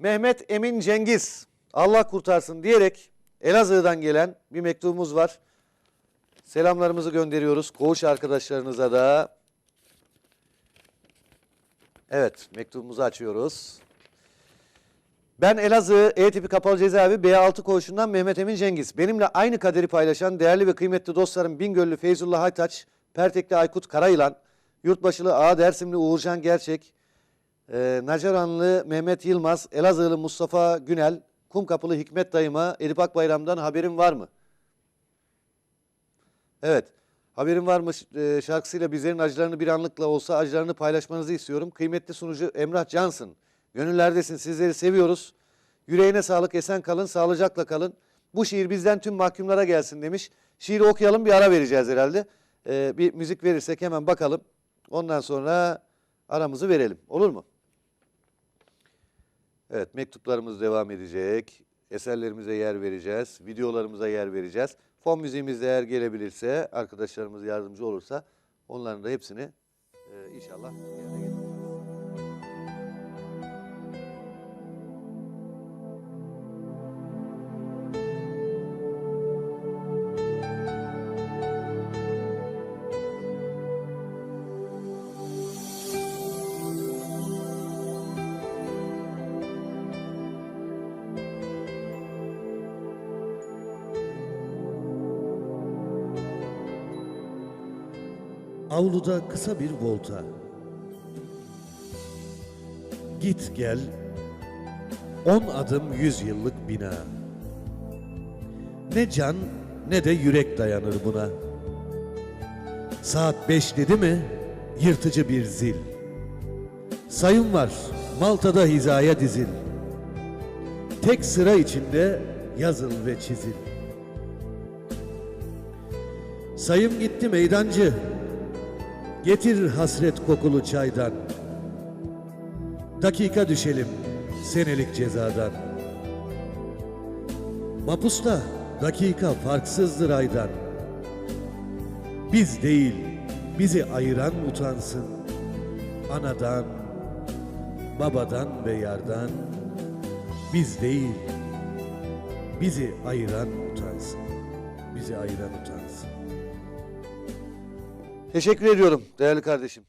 Mehmet Emin Cengiz Allah kurtarsın diyerek Elazığ'dan gelen bir mektubumuz var. Selamlarımızı gönderiyoruz koğuş arkadaşlarınıza da. Evet mektubumuzu açıyoruz. Ben Elazığ E tipi kapalı cezaevi B6 koğuşundan Mehmet Emin Cengiz. Benimle aynı kaderi paylaşan değerli ve kıymetli dostlarım Bingöllü Feyzullah Haytaç, Pertekli Aykut Karayılan, Yurtbaşılı A Dersimli Uğurcan Gerçek, ee, Nacaranlı Mehmet Yılmaz, Elazığlı Mustafa Günel, Kumkapılı Hikmet Dayıma, Edip Akbayram'dan haberin var mı? Evet, haberin var mı e, şarkısıyla bizlerin acılarını bir anlıkla olsa acılarını paylaşmanızı istiyorum. Kıymetli sunucu Emrah Cansın, gönüllerdesin sizleri seviyoruz. Yüreğine sağlık, esen kalın, sağlıcakla kalın. Bu şiir bizden tüm mahkumlara gelsin demiş. Şiiri okuyalım bir ara vereceğiz herhalde. Ee, bir müzik verirsek hemen bakalım. Ondan sonra aramızı verelim. Olur mu? Evet mektuplarımız devam edecek. Eserlerimize yer vereceğiz. Videolarımıza yer vereceğiz. Fon müziğimiz eğer gelebilirse, arkadaşlarımız yardımcı olursa onların da hepsini e, inşallah yerine Avluda kısa bir volta. Git gel, on adım yüz yıllık bina. Ne can ne de yürek dayanır buna. Saat beş dedi mi yırtıcı bir zil. Sayım var Malta'da hizaya dizil. Tek sıra içinde yazıl ve çizil. Sayım gitti meydancı. Getir hasret kokulu çaydan. Dakika düşelim senelik cezadan. Mapusta dakika farksızdır aydan. Biz değil, bizi ayıran utansın. Anadan, babadan ve yardan. Biz değil, bizi ayıran utansın. Bizi ayıran utansın. Teşekkür ediyorum değerli kardeşim.